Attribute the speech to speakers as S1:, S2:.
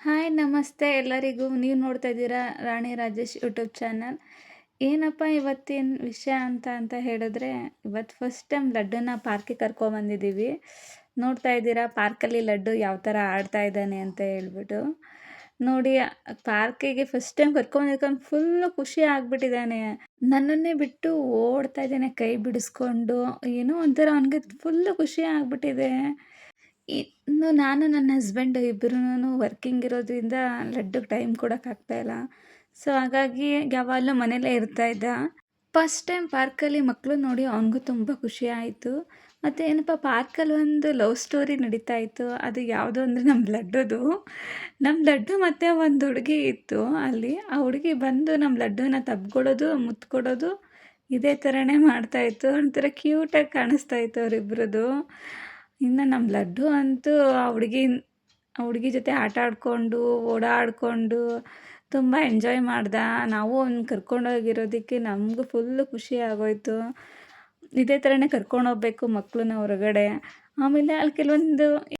S1: Hi, ನಮಸ್ತೆ ಎಲ್ಲರಿಗೂ. ನೀವು ನೋಡ್ತಾ ಇದ್ದೀರಾ ರಾಣಿ ರಾಜೇಶ್ ಯೂಟ್ಯೂಬ್ ಚಾನಲ್. ಏನಪ್ಪ ಇವತ್ತಿನ ವಿಷಯ ಅಂತ ಅಂತ ಹೇಳಿದ್ರೆ ಇವತ್ತು ಫಸ್ಟ್ ಟೈಮ್ ಲಡ್ಡುನ ಪಾರ್ಕಿಗೆ ಕರ್ಕೊಬಂದಿದ್ದೀವಿ ನೋಡ್ತಾ ಇದ್ದೀರಾ ಪಾರ್ಕಲ್ಲಿ ಲಡ್ಡು ಯಾವ ಥರ ಆಡ್ತಾ ಇದ್ದಾನೆ ಅಂತ ಹೇಳ್ಬಿಟ್ಟು. ನೋಡಿ, ಪಾರ್ಕಿಗೆ ಫಸ್ಟ್ ಟೈಮ್ ಕರ್ಕೊಂಬಂದಿದ್ಕೊಂಡು ಫುಲ್ಲು ಖುಷಿ ಆಗ್ಬಿಟ್ಟಿದ್ದಾನೆ. ನನ್ನನ್ನೇ ಬಿಟ್ಟು ಓಡ್ತಾ ಇದ್ದಾನೆ, ಕೈ ಬಿಡಿಸ್ಕೊಂಡು. ಏನೋ ಒಂಥರ ಅವನಿಗೆ ಫುಲ್ಲು ಖುಷಿ ಆಗ್ಬಿಟ್ಟಿದೆ. ಇನ್ನು ನಾನು ನನ್ನ ಹಸ್ಬೆಂಡ್ ಇಬ್ಬರೂ ವರ್ಕಿಂಗ್ ಇರೋದ್ರಿಂದ ಲಡ್ಡುಗೆ ಟೈಮ್ ಕೊಡೋಕ್ಕಾಗ್ತಾಯಿಲ್ಲ ಸೊ ಹಾಗಾಗಿ ಯಾವಾಗಲೂ ಇರ್ತಾ ಇದ್ದ. ಫಸ್ಟ್ ಟೈಮ್ ಪಾರ್ಕಲ್ಲಿ ಮಕ್ಕಳು ನೋಡಿ ಅವನಿಗೂ ತುಂಬ ಖುಷಿ ಆಯಿತು. ಮತ್ತು ಏನಪ್ಪ ಪಾರ್ಕಲ್ಲಿ ಒಂದು ಲವ್ ಸ್ಟೋರಿ ನಡೀತಾ ಇತ್ತು. ಅದು ಯಾವುದು ಅಂದರೆ ನಮ್ಮ ಲಡ್ಡುದು. ನಮ್ಮ ಲಡ್ಡು ಮತ್ತು ಒಂದು ಹುಡುಗಿ ಇತ್ತು ಅಲ್ಲಿ. ಆ ಹುಡುಗಿ ಬಂದು ನಮ್ಮ ಲಡ್ಡುನ ತಬ್ಕೊಡೋದು, ಮುತ್ಕೊಡೋದು, ಇದೇ ಥರನೇ ಮಾಡ್ತಾಯಿತ್ತು ಒಂಥರ ಕ್ಯೂಟಾಗಿ ಕಾಣಿಸ್ತಾ ಇತ್ತು ಅವರಿಬ್ರದ್ದು ಇನ್ನು ನಮ್ಮ ಲಡ್ಡು ಅಂತೂ ಆ ಹುಡುಗಿ ಆ ಹುಡುಗಿ ಜೊತೆ ಆಟ ಆಡಿಕೊಂಡು, ಓಡಾಡಿಕೊಂಡು ತುಂಬ ಎಂಜಾಯ್ ಮಾಡ್ದ. ನಾವು ಅವ್ನ ಕರ್ಕೊಂಡೋಗಿರೋದಕ್ಕೆ ನಮಗೂ ಫುಲ್ಲು ಖುಷಿ ಆಗೋಯಿತು. ಇದೇ ಥರನೇ ಕರ್ಕೊಂಡು ಹೋಗ್ಬೇಕು ಮಕ್ಕಳನ್ನ ಹೊರಗಡೆ. ಆಮೇಲೆ ಅಲ್ಲಿ ಕೆಲವೊಂದು